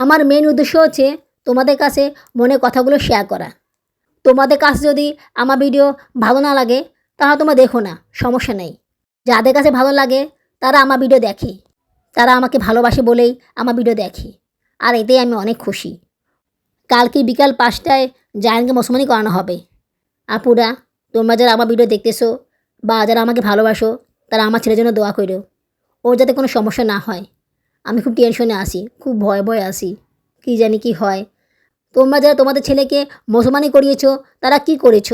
আমার মেন উদ্দেশ্য হচ্ছে তোমাদের কাছে মনে কথাগুলো শেয়ার করা। তোমাদের কাছে যদি আমার ভিডিও ভালো না লাগে, তাহলে তোমরা দেখো না, সমস্যা নেই। যাদের কাছে ভালো লাগে, তারা আমার ভিডিও দেখে। তারা আমাকে ভালোবাসে বলেই আমার ভিডিও দেখে। আর এতেই আমি অনেক খুশি। কালকে বিকাল পাঁচটায় জায়ানকে মুসলমানি করানো হবে। আপুরা, তোমরা যারা আমার ভিডিও দেখতেছো বা যারা আমাকে ভালোবাসো, তারা আমার ছেলের জন্য দোয়া করো। ওর যাতে কোনো সমস্যা না হয়। আমি খুব টেনশনে আসি খুব ভয় ভয়ে আসি কী জানি কি হয়। তোমরা যারা তোমাদের ছেলেকে মুসলমানি করিয়েছো, তারা কি করেছ?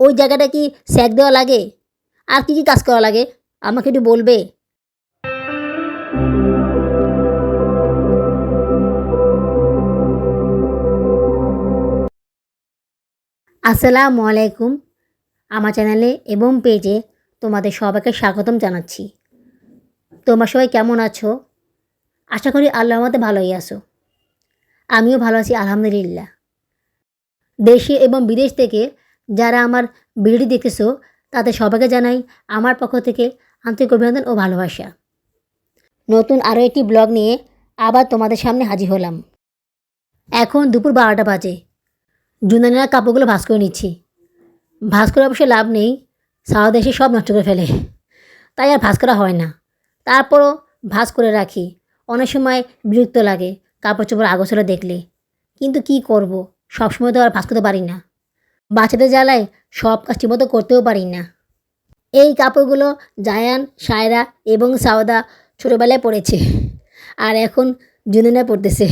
ওই জায়গাটা কি স্যাক দেওয়া লাগে? আর কি কি কাজ করা লাগে? আমাকে একটু বলবে? আসসালামু আলাইকুম। আমার চ্যানেলে এবং পেজে তোমাদের সবাইকে স্বাগতম জানাচ্ছি। তোমরা সবাই কেমন আছো? আশা করি আল্লাহ আমাদের ভালোই আছো। আমিও ভালো আছি, আলহামদুলিল্লাহ। দেশে এবং বিদেশ থেকে যারা আমার ভিডিওটি দেখতেছো, তাদের সবাইকে জানাই আমার পক্ষ থেকে আন্তরিক অভিনন্দন ও ভালোবাসা। নতুন আরও একটি ব্লগ নিয়ে আবার তোমাদের সামনে হাজির হলাম। এখন দুপুর বারোটা বাজে। জুনানিরা কাপড়গুলো ভাঁজ করে নিচ্ছি। ভাঁজ করে অবশ্য লাভ নেই, সারা দেশে সব নষ্ট করে ফেলে। তাই আর ভাঁজ করা হয় না। তারপরও ভাঁজ করে রাখি। অনেক সময় বিরক্ত লাগে, কাপড় চোপড় আগোছালো দেখলে। কিন্তু কি করব? সবসময় তো আর ভাঁজ করতে পারি না। বাচ্চাদের জ্বালায় সব কাজ ঠিকমতো করতেও পারি না। এই কাপড়গুলো জায়ান, সায়রা এবং সাওদা ছোটোবেলায় পড়েছে আর এখন জুনিনে পড়তেছে।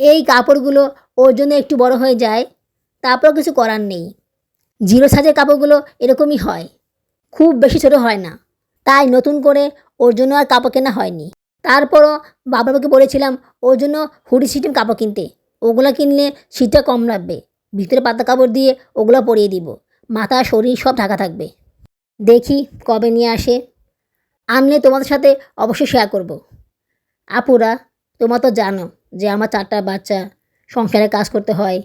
এই কাপড়গুলো ওর জন্য একটু বড় হয়ে যায় তারপর কিছু করার নেই। জিরো সাজের কাপড়গুলো এরকমই হয়। খুব বেশি ছোটো হয় না। তাই নতুন করে ওর জন্য আর কাপড় কেনা হয়নি। তারপরও বাবার মাকে বলেছিলাম, ওর জন্য হুডি সিস্টেম কাপড় কিনতে। ওগুলো কিনলে শীতটা কম লাগবে। ভিতরে পাতা কাপড় দিয়ে ওগুলো পরিয়ে দিব। মাথা, শরীর সব ঢাকা থাকবে। দেখি কবে নিয়ে আসে। আনলে তোমাদের সাথে অবশ্যই শেয়ার করব। আপুরা, তোমরা তো জানো যে আমার চারটা বাচ্চা সংসারে কাজ করতে হয়।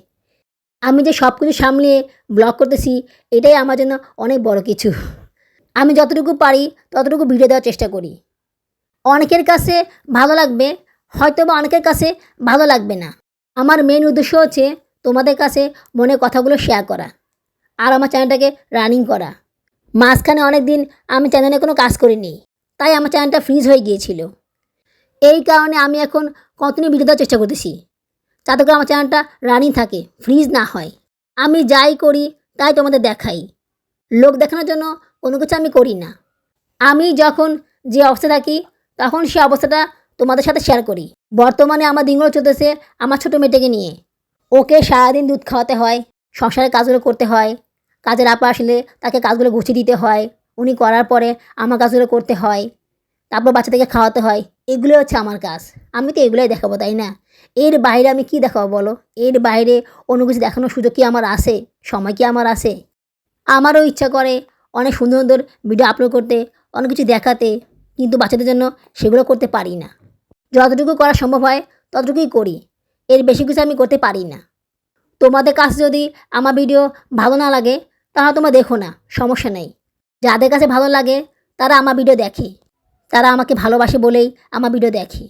আমি যে সব কিছু সামলিয়ে ব্লগ করতেছি, এটাই আমার জন্য অনেক বড় কিছু। আমি যতটুকু পারি, ততটুকু ভিডিও দেওয়ার চেষ্টা করি। অনেকের কাছে ভালো লাগবে হয়তো বা অনেকের কাছে ভালো লাগবে না। আমার মেন উদ্দেশ্য হচ্ছে তোমাদের কাছে মনের কথাগুলো শেয়ার করা আর আমার চ্যানেলটাকে রানিং করা। মাঝখানে অনেক দিন আমি চ্যানেলে কোনো কাজ করিনি, তাই আমার চ্যানেলটা ফ্রিজ হয়ে গিয়েছিল। এই কারণে আমি এখন কন্টিনিউ ভিডিও দেওয়ার চেষ্টা করতেছি, যাতে করে আমার চ্যানেলটা রানিং থাকে ফ্রিজ না হয়। আমি যাই করি, তাই তোমাদের দেখাই। লোক দেখানোর জন্য কোনো কিছু আমি করি না। আমি যখন যে অবস্থা থাকি তখন সে অবস্থাটা তোমাদের সাথে শেয়ার করি। বর্তমানে আমার দিনগুলো চলতেছে আমার ছোটো মেয়েটাকে নিয়ে। ওকে সারাদিন দুধ খাওয়াতে হয়, সংসারের কাজগুলো করতে হয়, কাজের আপা আসলে তাকে কাজগুলো গুছিয়ে দিতে হয়, উনি করার পরে আমার কাজগুলো করতে হয়, তারপর বাচ্চাদেরকে খাওয়াতে হয়, এগুলোই হচ্ছে আমার কাজ। আমি তো এগুলোই দেখাবো, তাই না? এর বাইরে আমি কি দেখাবো বলো? এর বাইরে অন্য কিছু দেখানোর সুযোগ কি আমার আছে? সময় কি আমার আছে? আমারও ইচ্ছা করে অনেক সুন্দর সুন্দর ভিডিও আপলোড করতে, অনেক কিছু দেখাতে কিন্তু বাচ্চাদের জন্য সেগুলো করতে পারি না। যতটুকু করা সম্ভব হয়, ততটুকুই করি। এর বেশি কিছু আমি করতে পারি না। তোমাদের কাছে যদি আমার ভিডিও ভালো না লাগে, তাহলে তোমরা দেখো না, সমস্যা নেই। যাদের কাছে ভালো লাগে, তারা আমার ভিডিও দেখে। তারা আমাকে ভালোবাসে বলেই আমার ভিডিও দেখে।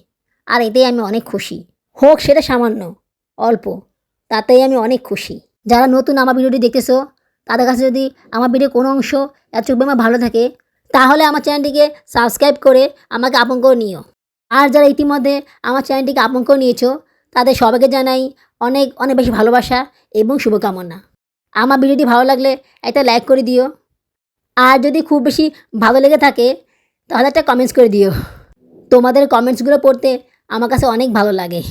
আর এতেই আমি অনেক খুশি। হোক, সেটা সামান্য, অল্প। তাতেই আমি অনেক খুশি। যারা নতুন আমার ভিডিওটি দেখতেছো, তাদের কাছে যদি আমার ভিডিও কোনো অংশ এত আমার ভালো থাকে তাহলে আমার চ্যানেলটিকে সাবস্ক্রাইব করে আমাকে আপন করে নিও। আর যারা ইতিমধ্যে আমার চ্যানেলটিকে আপন করে নিয়েছো, তাদের সবাইকে জানাই অনেক অনেক বেশি ভালোবাসা এবং শুভকামনা। আমার ভিডিওটি ভালো লাগলে একটা লাইক করে দিও। আর যদি খুব বেশি ভালো লেগে থাকে, তাহলে একটা কমেন্টস করে দিও। তোমাদের কমেন্টসগুলো পড়তে আমার কাছে অনেক ভালো লাগে।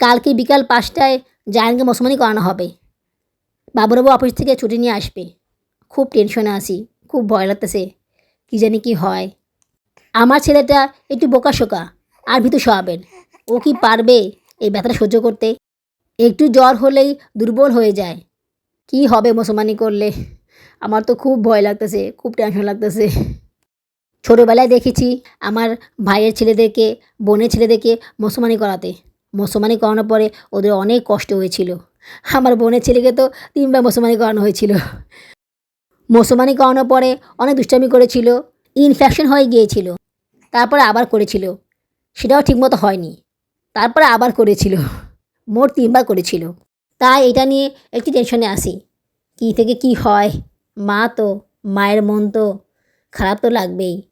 কালকে বিকাল পাঁচটায় জায়ানকে মুসলমানি করানো হবে। বাবুরাবু অফিস থেকে ছুটি নিয়ে আসবে। খুব টেনশনে আছি। খুব ভয় লাগতেছে। কী জানি কি হয়। আমার ছেলেটা একটু বোকাশোকা আর ভিতর স্বভাবের। ও কি পারবে এই ব্যথাটা সহ্য করতে? একটু জ্বর হলেই দুর্বল হয়ে যায়। কি হবে মুসলমানি করলে? আমার তো খুব ভয় লাগতেছে, খুব টেনশন লাগতেছে। ছোটোবেলায় দেখেছি আমার ভাইয়ের ছেলেদেরকে, বোনের ছেলেদেরকে মুসলমানি করাতে। মুসলমানি করানোর পরে ওদের অনেক কষ্ট হয়েছিল। আমার বোনের ছেলেকে তো তিনবার মুসলমানি করানো হয়েছিল। মুসলমানি করানোর পরে অনেক দুষ্টামি করেছিল ইনফেকশন হয়ে গিয়েছিল। তারপরে আবার করেছিল। সেটাও ঠিকমতো হয়নি। তারপরে আবার করেছিল। মোট তিনবার করেছিল। তাই এটা নিয়ে একটু টেনশনে আসি কী থেকে কি হয়? মা তো, মায়ের মন তো, খারাপ তো লাগবেই।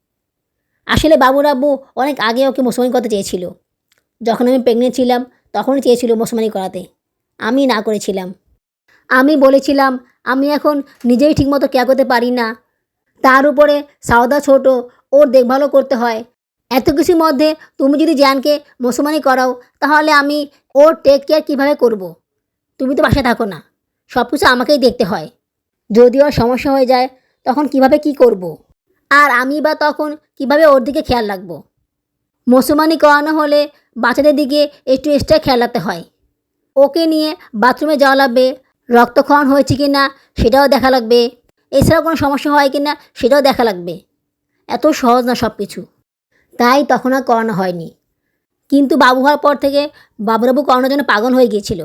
আসলে বাবুর আব্বু অনেক আগে ওকে মুসলমানি করতে চেয়েছিল। যখন আমি প্রেগনেন্ট ছিলাম, তখনই চেয়েছিল মুসলমানি করাতে। আমি না করেছিলাম। আমি বলেছিলাম, আমি এখন নিজেই ঠিকমতো কেয়ার করতে পারি না। তার উপরে সাওদা ছোট, ওর দেখভালও করতে হয়। এত কিছুর মধ্যে তুমি যদি জ্যানকে মুসলমানি করাও, তাহলে আমি ওর টেক কেয়ার কীভাবে করব। তুমি তো বাসায় থাকো না সব কিছু আমাকেই দেখতে হয়। যদি ওর সমস্যা হয়ে যায়, তখন কীভাবে কি করব। আর আমি বা তখন কীভাবে ওর দিকে খেয়াল রাখব? মুসলমানি করানো হলে বাচ্চাদের দিকে একটু এক্সট্রা খেয়াল রাখতে হয়। ওকে নিয়ে বাথরুমে যাওয়া লাগবে রক্তক্ষরণ হয়েছে কি না, সেটাও দেখা লাগবে। এছাড়াও কোনো সমস্যা হয় কি না, সেটাও দেখা লাগবে। এত সহজ না সব কিছু তাই তখন আর করানো হয়নি। কিন্তু বাবু হওয়ার পর থেকে বাবুরাবু করানোর জন্য পাগল হয়ে গিয়েছিল।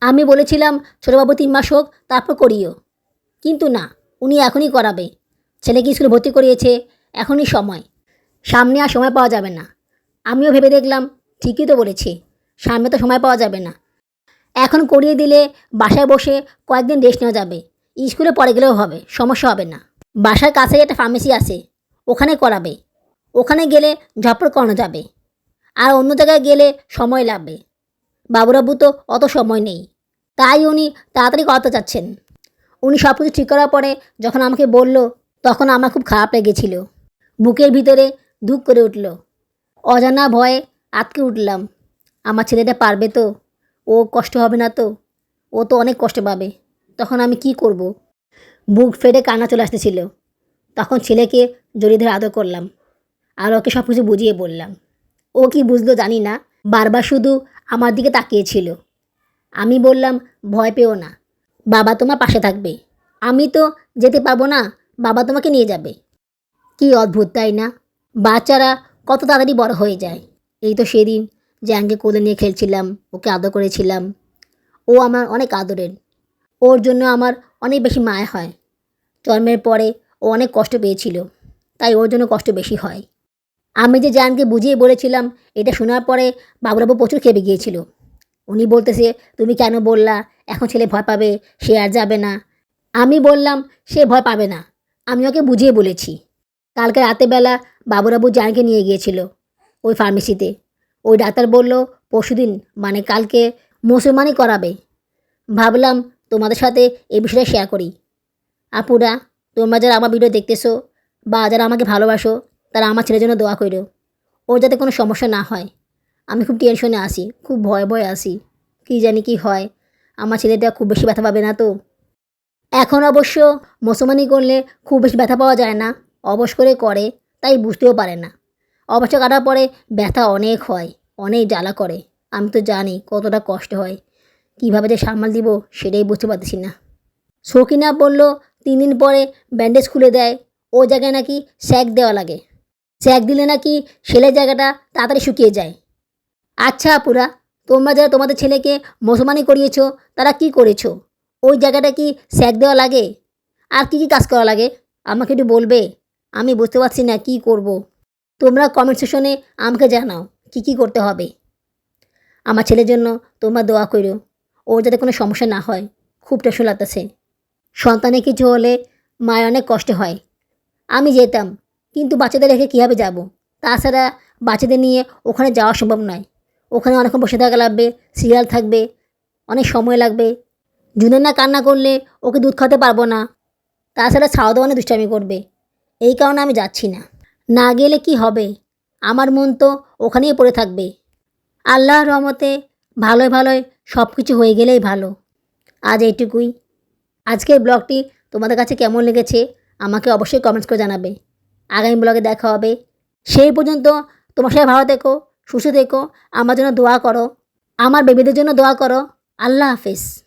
আমি বলেছিলাম, ছোটোবাবু তিন মাস হোক, তারপর করিও। কিন্তু না, উনি এখনই করাবে। ছেলেকে স্কুলে ভর্তি করিয়েছে, এখনই সময়। সামনে আর সময় পাওয়া যাবে না। আমিও ভেবে দেখলাম, ঠিকই তো বলেছি, সামনে তো সময় পাওয়া যাবে না। এখন করিয়ে দিলে বাসায় বসে কয়েকদিন রেস্ট নেওয়া যাবে। স্কুলে পরে গেলেও হবে, সমস্যা হবে না। বাসার কাছেই একটা ফার্মেসি আছে, ওখানে করাবে। ওখানে গেলে ঝপড় করানো যাবে। আর অন্য জায়গায় গেলে সময় লাগবে। বাবুরাবু তো অত সময় নেই। তাই উনি তাড়াতাড়ি করাতে চাচ্ছেন উনি সব কিছু ঠিক করার পরে যখন আমাকে বলল, তখন আমার খুব খারাপ লেগেছিল। বুকের ভিতরে ধুক করে উঠল। অজানা ভয়ে আটকে উঠলাম। আমার ছেলেটা পারবে তো? ও কষ্ট হবে না তো? ও তো অনেক কষ্ট পাবে। তখন আমি কি করব। বুক ফেটে কান্না চলে আসতেছিল। তখন ছেলেকে জড়িয়ে ধরে আদর করলাম আর ওকে সব কিছু বুঝিয়ে বললাম। ও কি বুঝলো জানি না, বারবার শুধু আমার দিকে তাকিয়েছিল। আমি বললাম, ভয় পেও না, বাবা তোমার পাশে থাকবে। আমি তো যেতে পারব না, বাবা তোমাকে নিয়ে যাবে। কি অদ্ভুত, তাই না? বাচ্চারা কত তাড়াতাড়ি বড় হয়ে যায়। এই তো সেদিন জ্যাংকে কোলে নিয়ে খেলছিলাম, ওকে আদর করেছিলাম। ও আমার অনেক আদরের। ওর জন্য আমার অনেক বেশি মায়া হয়। জন্মের পরে ও অনেক কষ্ট পেয়েছিল, তাই ওর জন্য কষ্ট বেশি হয়। আমি যে জানকে বুঝিয়ে বলেছিলাম, এটা শোনার পরে বাবুরাবু প্রচুর খেপে গিয়েছিল। উনি বলতেছে, তুমি কেন বললা? এখন ছেলে ভয় পাবে, সে আর যাবে না। আমি বললাম, সে ভয় পাবে না। আমি ওকে বুঝিয়ে বলেছি। কালকে রাতেবেলা বাবুরাবু জানকে নিয়ে গিয়েছিল, ওই ফার্মেসিতে ওই ডাক্তার বলল, পরশুদিন মানে কালকে মুসলমানই করাবে। ভাবলাম তোমাদের সাথে এই বিষয়টা শেয়ার করি। আপুরা, তোমরা যারা আমার ভিডিও দেখতেছো বা যারা আমাকে ভালোবাসো, তারা আমার ছেলের জন্য দোয়া করো ওর যাতে কোনো সমস্যা না হয়। আমি খুব টেনশনে আসি খুব ভয় ভয়ে আসি কী জানি কি হয়। আমার ছেলেটা খুব বেশি ব্যথা পাবে না তো। এখন অবশ্য মুসলমানি করলে খুব বেশি ব্যথা পাওয়া যায় না। অবশ করে করে, তাই বুঝতেও পারে না। অবস্থা কাটার পরে ব্যথা অনেক হয়, অনেক জ্বালা করে। আমি তো জানি কতটা কষ্ট হয়। কীভাবে যে সামাল দিব সেটাই বুঝতে পারতেছি না। শৌখিনা বলল, তিন দিন পরে ব্যান্ডেজ খুলে দেয়। ও জায়গায় নাকি স্যাক দেওয়া লাগে। স্যাক দিলে নাকি সেলাই জায়গাটা তাড়াতাড়ি শুকিয়ে যায়। আচ্ছা আপুরা, তোমরা যারা তোমাদের ছেলেকে মুসলমানি করিয়েছো, তারা কি করেছ? ওই জায়গাটা কি স্যাক দেওয়া লাগে? আর কি কি কাজ করা লাগে? আমাকে একটু বলবে? আমি বুঝতে পারছি না কি করব। তোমরা কমেন্ট সেকশনে আমাকে জানাও কি কি করতে হবে। আমার ছেলের জন্য তোমরা দোয়া করো, ওর যাতে কোনো সমস্যা না হয়, খুব টেনশন লাগতেছে। সন্তানে কিছু হলে মায়ের অনেক কষ্ট হয়। আমি যেতাম, কিন্তু বাচ্চাদের রেখে কীভাবে যাব? তাছাড়া বাচ্চাদের নিয়ে ওখানে যাওয়া সম্ভব নয়। ওখানে অনেকক্ষণ বসে থাকা লাগবে সিরিয়াল থাকবে, অনেক সময় লাগবে। জুনেনা কান্না করলে ওকে দুধ খাওয়াতে পারব না। তাছাড়া খাওয়া দাওয়া নিয়ে দুষ্টামি করবে। এই কারণে আমি যাচ্ছি না। না গেলে কি হবে? আমার মন তো ওখানেই পড়ে থাকবে। আল্লাহর রহমতে ভালোই ভালোই সব কিছু হয়ে গেলেই ভালো। আজ এইটুকুই। আজকের ব্লগটি তোমাদের কাছে কেমন লেগেছে আমাকে অবশ্যই কমেন্টস করে জানাবে। আগামী ব্লগে দেখা হবে। সেই পর্যন্ত তোমার সবাই ভালো থেকো, সুস্থ থেকো, আমার জন্য দোয়া করো। আমার বেবিদের জন্য দোয়া করো। আল্লাহ হাফিজ।